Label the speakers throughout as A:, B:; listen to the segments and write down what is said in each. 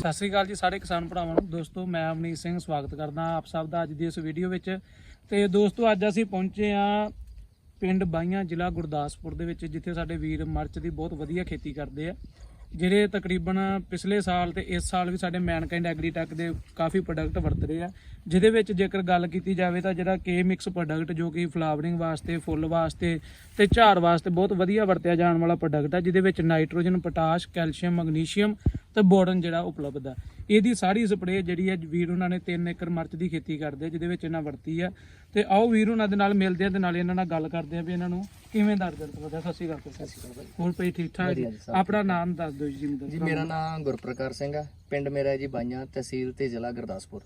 A: ਸਤਿ ਸ੍ਰੀ ਅਕਾਲ ਜੀ ਸਾਰੇ ਕਿਸਾਨ ਭਰਾਵਾਂ ਨੂੰ। ਦੋਸਤੋ, ਮੈਂ ਅਮਨੀਤ ਸਿੰਘ ਸਵਾਗਤ ਕਰਦਾ ਹਾਂ ਆਪ ਸਭ ਦਾ ਅੱਜ ਦੀ ਇਸ ਵੀਡੀਓ ਵਿੱਚ। ਤੇ ਦੋਸਤੋ, ਅੱਜ ਅਸੀਂ ਪਹੁੰਚੇ ਆ ਪਿੰਡ ਬਾਈਆਂ ਜ਼ਿਲ੍ਹਾ ਗੁਰਦਾਸਪੁਰ ਦੇ ਵਿੱਚ, ਜਿੱਥੇ ਸਾਡੇ ਵੀਰ ਮਿਰਚ ਦੀ ਬਹੁਤ ਵਧੀਆ ਖੇਤੀ ਕਰਦੇ ਆ, ਜਿਹੜੇ ਤਕਰੀਬਨ ਪਿਛਲੇ ਸਾਲ ਤੇ ਇਸ ਸਾਲ ਵੀ ਸਾਡੇ ਮੈਨਕਾਈਂਡ ਐਗਰੀਟੈਕ ਦੇ ਕਾਫੀ ਪ੍ਰੋਡਕਟ ਵਰਤ ਰਹੇ ਆ। ਜਿਹਦੇ ਵਿੱਚ ਜੇਕਰ ਗੱਲ ਕੀਤੀ ਜਾਵੇ ਤਾਂ ਜਿਹੜਾ ਕੇ ਮਿਕਸ ਪ੍ਰੋਡਕਟ ਜੋ ਕਿ ਫਲਾਵਰਿੰਗ ਵਾਸਤੇ, ਫੁੱਲ ਵਾਸਤੇ ਤੇ ਝਾੜ ਵਾਸਤੇ ਬਹੁਤ ਵਧੀਆ ਵਰਤਿਆ ਜਾਣ ਵਾਲਾ ਪ੍ਰੋਡਕਟ ਆ, ਜਿਹਦੇ ਵਿੱਚ ਨਾਈਟ੍ਰੋਜਨ ਪੋਟਾਸ਼ ਕੈਲਸ਼ੀਅਮ ਮੈਗਨੀਸ਼ੀਅਮ ਤੇ ਬੋਰਨ ਜਿਹੜਾ ਉਪਲਬਧ ਆ। ਇਹਦੀ ਸਾਰੀ ਸਪਰੇਅ ਜਿਹੜੀ ਹੈ ਵੀਰ ਉਹਨਾਂ ਨੇ 3 ਏਕੜ ਮਿਰਚ ਦੀ ਖੇਤੀ ਕਰਦੇ ਆ, ਜਿਹਦੇ ਵਿੱਚ ਇਹਨਾਂ ਵਰਤੀ ਆ। ਤੇ ਆਓ ਵੀਰ ਉਹਨਾਂ ਦੇ ਨਾਲ ਮਿਲਦੇ ਆ ਤੇ ਨਾਲ ਇਹਨਾਂ ਨਾਲ ਗੱਲ ਕਰਦੇ ਆ ਵੀ ਇਹਨਾਂ ਨੂੰ ਕਿਵੇਂ ਦਾ ਰਿਜ਼ਲਟ ਵਧਿਆ। ਸਤਿ ਸ਼੍ਰੀ ਅਕਾਲ ਸਤਿ ਸ਼੍ਰੀ ਅਕਾਲ ਹੋਰ ਪਈ ਠੀਕ ਠਾਕ ਜੀ? ਆਪਣਾ ਨਾਮ ਦੱਸ ਦਿਓ ਜੀ
B: ਮੇਰਾ ਨਾਮ ਗੁਰਪ੍ਰਕਾਰ ਸਿੰਘ ਆ। ਪਿੰਡ ਮੇਰਾ ਜੀ ਬਾਈਆਂ ਤਹਿਸੀਲ ਤੇ ਜ਼ਿਲ੍ਹਾ ਗੁਰਦਾਸਪੁਰ।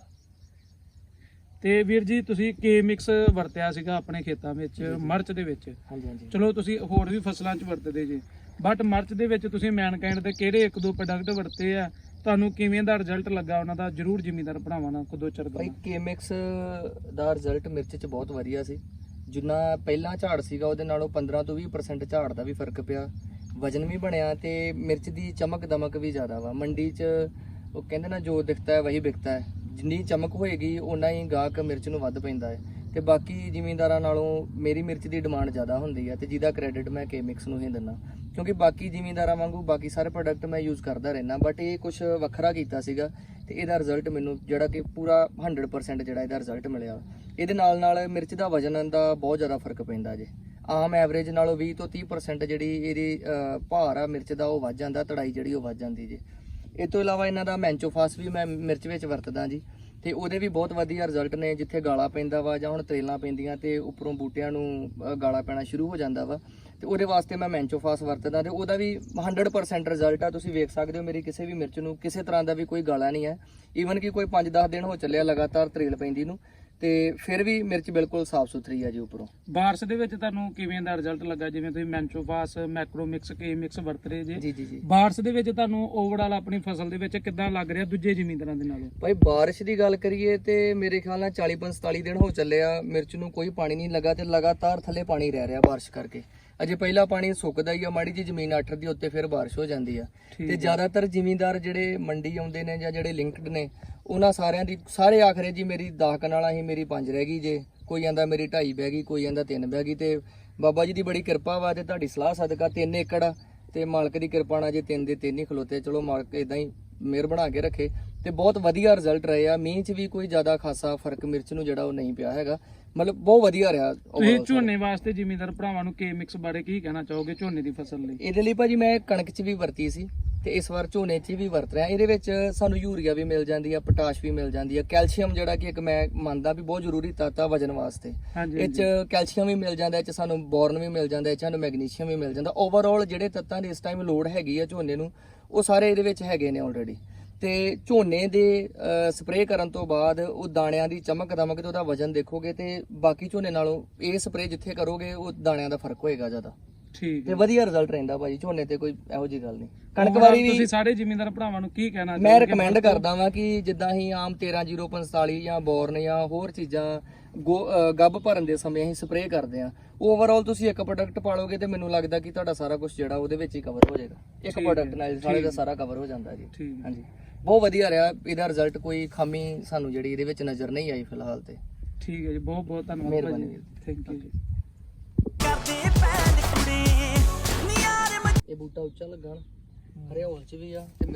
A: ਤੇ ਵੀਰ ਜੀ ਤੁਸੀਂ ਕੇ ਮਿਕਸ ਵਰਤਿਆ ਸੀਗਾ ਆਪਣੇ ਖੇਤਾਂ ਵਿੱਚ ਮਿਰਚ ਦੇ ਵਿੱਚ।
B: ਹਾਂਜੀ ਹਾਂਜੀ।
A: ਚਲੋ ਤੁਸੀਂ ਹੋਰ ਵੀ ਫਸਲਾਂ 'ਚ ਵਰਤਦੇ ਜੇ। ਬਟ ਮਿਰਚ ਦੇ ਵਿੱਚ ਤੁਸੀਂ ਮੈਨਕਾਈਂਡ ਦੇ ਕਿਹੜੇ ਇੱਕ ਦੋ ਪ੍ਰੋਡਕਟ ਵਰਤੇ ਆ? ਤੁਹਾਨੂੰ ਕਿਵੇਂ ਦਾ ਰਿਜ਼ਲਟ ਲੱਗਾ ਉਹਨਾਂ ਦਾ? ਜਰੂਰ ਜ਼ਿਮੀਂਦਾਰ ਭਰਾਵਾਂ ਨਾਲ ਕਦੋਂ ਚਰਦਾ
B: ਭਾਈ ਕੇਮਿਕਸ ਦਾ ਰਿਜ਼ਲਟ ਮਿਰਚ 'ਚ ਬਹੁਤ ਵਧੀਆ ਸੀ। ਜਿੰਨਾ ਪਹਿਲਾਂ ਝਾੜ ਸੀਗਾ ਉਹਦੇ ਨਾਲੋਂ 15 ਤੋਂ 20% ਝਾੜ ਦਾ ਵੀ ਫ਼ਰਕ ਪਿਆ। ਵਜਨ ਵੀ ਬਣਿਆ ਤੇ ਮਿਰਚ ਦੀ ਚਮਕ ਦਮਕ ਵੀ ਜ਼ਿਆਦਾ ਵਾ। ਮੰਡੀ 'ਚ ਉਹ ਕਹਿੰਦੇ ਨਾ ਜੋ ਦਿਖਦਾ ਹੈ ਵਹੀ ਵਿਕਦਾ ਹੈ। ਜਿੰਨੀ ਚਮਕ ਹੋਏਗੀ, ਓਨਾ ਹੀ ਗਾਹਕ ਮਿਰਚ ਨੂੰ ਵੱਧ ਪੈਂਦਾ ਹੈ। ਤੇ ਬਾਕੀ ਜ਼ਿਮੀਂਦਾਰਾਂ ਨਾਲੋਂ ਮੇਰੀ ਮਿਰਚ ਦੀ ਡਿਮਾਂਡ ਜ਼ਿਆਦਾ ਹੁੰਦੀ ਹੈ ਤੇ ਜਿਹਦਾ ਕ੍ਰੈਡਿਟ ਮੈਂ ਕੇਮਿਕਸ ਨੂੰ ਹੀ ਦਿੰਦਾ। ਕਿਉਂਕਿ ਬਾਕੀ ਜ਼ਿਮੀਂਦਾਰਾਂ ਵਾਂਗੂ ਬਾਕੀ ਸਾਰੇ ਪ੍ਰੋਡਕਟ ਮੈਂ ਯੂਜ਼ ਕਰਦਾ ਰਹਿਣਾ ਬਟ ਇਹ ਕੁਝ ਵੱਖਰਾ ਕੀਤਾ ਸੀਗਾ ਤੇ ਇਹਦਾ ਰਿਜ਼ਲਟ ਮੈਨੂੰ ਜਿਹੜਾ ਕਿ ਪੂਰਾ 100% ਜਿਹੜਾ ਇਹਦਾ ਰਿਜ਼ਲਟ ਮਿਲਿਆ। ਇਹਦੇ ਨਾਲ ਨਾਲ ਮਿਰਚ ਦਾ ਵਜਨ ਦਾ ਬਹੁਤ ਜ਼ਿਆਦਾ ਫ਼ਰਕ ਪੈਂਦਾ ਜੇ। ਆਮ ਐਵਰੇਜ ਨਾਲੋਂ 20 ਤੋਂ 30% ਜਿਹੜੀ ਇਹਦੀ ਭਾਰ ਆ ਮਿਰਚ ਦਾ, ਉਹ ਵੱਧ ਜਾਂਦਾ, ਤੜਾਈ ਜਿਹੜੀ ਉਹ ਵੱਧ ਜਾਂਦੀ ਜੇ। ਇਹ ਤੋਂ ਇਲਾਵਾ ਇਹਨਾਂ ਦਾ ਮੈਂਚੋਫਾਸ ਵੀ ਮੈਂ ਮਿਰਚ ਵਿੱਚ ਵਰਤਦਾ ਜੀ। ਤੇ ਉਹਦੇ ਵੀ ਬਹੁਤ ਵਧੀਆ ਰਿਜ਼ਲਟ ਨੇ, ਜਿੱਥੇ ਗਾਲਾ ਪੈਂਦਾ ਵਾ ਜਾਂ ਹੁਣ ਤਰੇਲਾਂ ਪੈਂਦੀਆਂ ਤੇ ਉੱਪਰੋਂ ਬੂਟਿਆਂ ਨੂੰ ਗਾਲਾ ਪੈਣਾ ਸ਼ੁਰੂ ਹੋ ਜਾਂਦਾ ਵਾ। ਤੇ ਉਹਦੇ ਵਾਸਤੇ ਮੈਂ ਮੈਂਚੋਫਾਸ ਵਰਤਦਾ ਤੇ ਉਹਦਾ ਵੀ 100% ਰਿਜ਼ਲਟ ਆ। ਤੁਸੀਂ ਵੇਖ ਸਕਦੇ ਹੋ ਮੇਰੀ ਕਿਸੇ ਵੀ ਮਿਰਚ ਨੂੰ, ਕਿਸੇ ਤਰ੍ਹਾਂ ਦਾ ਵੀ ਕੋਈ ਗਾਲਾ ਨਹੀਂ ਹੈ। ਈਵਨ ਕਿ ਕੋਈ 5-10 ਦਿਨ ਹੋ ਚੱਲਿਆ ਲਗਾਤਾਰ ਤਰੇਲ ਪੈਂਦੀ ਨੂੰ। ਤੇ ਫਿਰ ਵੀ ਮਿਰਚ ਬਿਲਕੁਲ ਸਾਫ਼ ਸੁਥਰੀ ਆ ਜੀ ਉੱਪਰੋਂ।
A: ਬਾਰਸ ਦੇ ਵਿੱਚ ਤੁਹਾਨੂੰ ਕਿਵੇਂ ਦਾ ਰਿਜ਼ਲਟ ਲੱਗਾ? ਜਿਵੇਂ ਤੁਸੀਂ ਮੈਂਚੋਫਾਸ ਮੈਕਰੋ ਮਿਕਸ ਕੇ ਮਿਕਸ ਵਰਤ ਰਹੇ ਜੇ।
B: ਜੀ ਜੀ ਜੀ।
A: ਬਾਰਸ ਦੇ ਵਿੱਚ ਤੁਹਾਨੂੰ ਓਵਰਆਲ ਆਪਣੀ ਫਸਲ ਦੇ ਵਿੱਚ ਕਿੱਦਾਂ ਲੱਗ ਰਿਹਾ ਦੂਜੇ ਜ਼ਿਮੀਂਦਾਰਾਂ ਦੇ ਨਾਲੋਂ?
B: ਭਾਈ ਬਾਰਿਸ਼ ਦੀ ਗੱਲ ਕਰੀਏ ਤੇ ਮੇਰੇ ਖਿਆਲ ਨਾਲ 40 45 ਦਿਨ ਹੋ ਚੱਲੇ ਆ। ਮਿਰਚ ਨੂੰ ਕੋਈ ਪਾਣੀ ਨਹੀਂ ਲੱਗਾ ਤੇ ਲਗਾਤਾਰ ਥੱਲੇ ਪਾਣੀ ਰਹਿ ਰਿਹਾ ਬਾਰਿਸ਼ ਕਰਕੇ। ਅਜੇ ਪਹਿਲਾ ਪਾਣੀ ਸੁੱਕਦਾ ਹੀ ਆ ਮਾੜੀ ਜੀ ਜ਼ਮੀਨ ਅੱਠਰ ਦੀ ਉੱਤੇ ਫਿਰ ਬਾਰਿਸ਼ ਹੋ ਜਾਂਦੀ ਆ। ਤੇ। ਜ਼ਿਆਦਾਤਰ ਜ਼ਿਮੀਂਦਾਰ ਜਿਹੜੇ ਮੰਡੀ ਆਉਂਦੇ ਨੇ ਜਾਂ ਜਿਹੜੇ ਲਿੰਕਡ ਨੇ ਉਹਨਾਂ ਸਾਰਿਆਂ ਦੀ ਸਾਰੇ ਆਖਰੇ ਜੀ ਮੇਰੀ 10 ਕਨਾਲਾਂ ਹੀ ਮੇਰੀ 5 ਰਹਿ ਗਈ ਜੇ। ਕੋਈ ਆਂਦਾ ਮੇਰੀ 2.5 ਬਹਿ ਗਈ ਕੋਈ ਆਂਦਾ 3 ਬਹਿ ਗਈ ਤੇ ਬਾਬਾ ਜੀ ਦੀ ਬੜੀ ਕਿਰਪਾ ਵਾ ਤੇ ਤੁਹਾਡੀ ਸਲਾਹ ਸਦਕਾ 3 ਏਕੜ ਤੇ ਮਾਲਕ ਦੀ ਕਿਰਪਾ ਨਾਲ ਜੇ ਤਿੰਨ ਦੇ ਤਿੰਨ ਹੀ ਖਲੋਤੇ ਚਲੋ ਮਾਲਕ ਇਦਾਂ ਹੀ ਮਿਹਰ ਬਣਾ ਕੇ ਰੱਖੇ। ਤੇ ਬਹੁਤ ਵਧੀਆ ਰਿਜ਼ਲਟ ਰਹੇ ਆ। ਮੀਂਹ 'ਚ ਵੀ ਕੋਈ ਜ਼ਿਆਦਾ ਖਾਸਾ ਫ਼ਰਕ ਮਿਰਚ ਨੂੰ ਜਿਹੜਾ ਉਹ ਨਹੀਂ ਪਿਆ ਹੈਗਾ। ਮਤਲਬ ਬਹੁਤ ਵਧੀਆ ਰਿਹਾ
A: ਤੁਸੀਂ। ਝੋਨੇ ਵਾਸਤੇ ਜ਼ਿਮੀਂਦਾਰ ਭਰਾਵਾਂ ਨੂੰ ਕੇ ਮਿਕਸ ਬਾਰੇ ਕੀ ਕਹਿਣਾ ਚਾਹੋਗੇ ਝੋਨੇ ਦੀ ਫਸਲ ਲਈ?
B: ਇਹਦੇ ਲਈ ਭਾਜੀ ਮੈਂ ਕਣਕ 'ਚ ਵੀ ਵਰਤੀ ਸੀ ਤੇ ਇਸ ਵਾਰ ਝੋਨੇ 'ਚ ਵੀ ਵਰਤ ਰਿਹਾ। ਇਹਦੇ ਵਿੱਚ ਸਾਨੂੰ ਯੂਰੀਆ ਵੀ ਮਿਲ ਜਾਂਦੀ ਆ ਪੋਟਾਸ਼ ਵੀ ਮਿਲ ਜਾਂਦੀ ਆ। ਕੈਲਸ਼ੀਅਮ ਜਿਹੜਾ ਕਿ ਇੱਕ ਮੈਂ ਮੰਨਦਾ ਵੀ ਬਹੁਤ ਜ਼ਰੂਰੀ ਤੱਤ ਆ ਵਜਨ ਵਾਸਤੇ। ਇਹ 'ਚ ਕੈਲਸ਼ੀਅਮ ਵੀ ਮਿਲ ਜਾਂਦਾ ਇਹ 'ਚ ਸਾਨੂੰ ਬੋਰਨ ਵੀ ਮਿਲ ਜਾਂਦਾ ਇਹ 'ਚ ਸਾਨੂੰ ਮੈਗਨੀਸ਼ੀਅਮ ਵੀ ਮਿਲ ਜਾਂਦਾ। ਓਵਰਆਲ ਜਿਹੜੇ ਤੱਤਾਂ ਦੀ ਇਸ ਟਾਈਮ ਲੋੜ ਹੈਗੀ ਆ ਝੋਨੇ ਨੂੰ ਉਹ ਸਾਰੇ ਇਹਦੇ ਵਿੱਚ ਹੈਗੇ ਨੇ ਆਲਰੇਡੀ ਤੇ ਝੋਨੇ ਦੇ ਸਪਰੇਅ ਕਰਨ ਤੋਂ ਬਾਅਦ ਉਹ ਦਾਣਿਆਂ ਦੀ ਚਮਕ ਦਮਕ ਤੇ ਉਹਦਾ ਵਜਨ ਦੇਖੋਗੇ ਤੇ ਬਾਕੀ ਝੋਨੇ ਨਾਲੋਂ ਇਹ ਸਪਰੇਅ ਜਿੱਥੇ ਕਰੋਗੇ ਉਹ ਦਾਣਿਆਂ ਦਾ ਫ਼ਰਕ ਹੋਏਗਾ ਜ਼ਿਆਦਾ।
A: ਠੀਕ
B: ਤੇ
A: ਹੈ।
B: ਵਧੀਆ ਰਿਜ਼ਲਟ ਰਹਿੰਦਾ ਭਾਜੀ ਝੋਨੇ ਤੇ ਕੋਈ ਇਹੋ ਜੀ ਗੱਲ ਨਹੀਂ। ਕਣਕ ਵਾਰੀ ਵੀ
A: ਤੁਸੀਂ ਸਾਰੇ ਜ਼ਿਮੀਂਦਾਰ ਭਰਾਵਾਂ ਨੂੰ ਕੀ ਕਹਿਣਾ
B: ਮੈਂ? ਰეკਮੈਂਡ ਕਰਦਾ ਵਾਂ ਕਿ ਜਿੱਦਾਂ ਹੀ ਆਮ 13045 ਜਾਂ ਬੋਰਨ ਜਾਂ ਹੋਰ ਚੀਜ਼ਾਂ ਗੋ- ਅਹ ਗੱਭ ਭਰਨ ਦੇ ਸਮੇਂ ਅਸੀਂ ਸਪਰੇਅ ਕਰਦੇ ਆ। ਓਵਰਆਲ ਤੁਸੀਂ ਇੱਕ ਪ੍ਰੋਡਕਟ ਪਾਲੋਗੇ ਤੇ ਮੈਨੂੰ ਲੱਗਦਾ ਕਿ ਤੁਹਾਡਾ ਸਾਰਾ ਕੁਝ ਜਿਹੜਾ ਉਹਦੇ ਵਿੱਚ ਹੀ ਕਵਰ ਹੋ ਜਾਏਗਾ। ਇੱਕ ਪ੍ਰੋਡਕਟ ਨਾਲ ਸਾਰੇ ਦਾ। ਸਾਰਾ ਕਵਰ ਹੋ ਜਾਂਦਾ ਜੀ। ਹਾਂਜੀ। ਬਹੁਤ ਵਧੀਆ ਰਿਹਾ ਇਹਦਾ ਰਿਜ਼ਲਟ ਕੋਈ ਖਾਮੀ ਸਾਨੂੰ ਜਿਹੜੀ ਇਹਦੇ ਵਿੱਚ ਨਜ਼ਰ ਨਹੀਂ ਆਈ ਫਿਲਹਾਲ ਤੇ।
A: ਠੀਕ ਹੈ ਜੀ ਬਹੁਤ ਬਹੁਤ ਧੰਨਵਾਦ ਭਾਜੀ। ਥੈਂਕ ਯੂ ਜੀ।
B: ਇਹ ਬੂਟਾ ਉੱਚਾ ਲੱਗਾ ਨਾ ਹਰਿਆਵਲ ਚ ਵੀ ਆ ਤੇ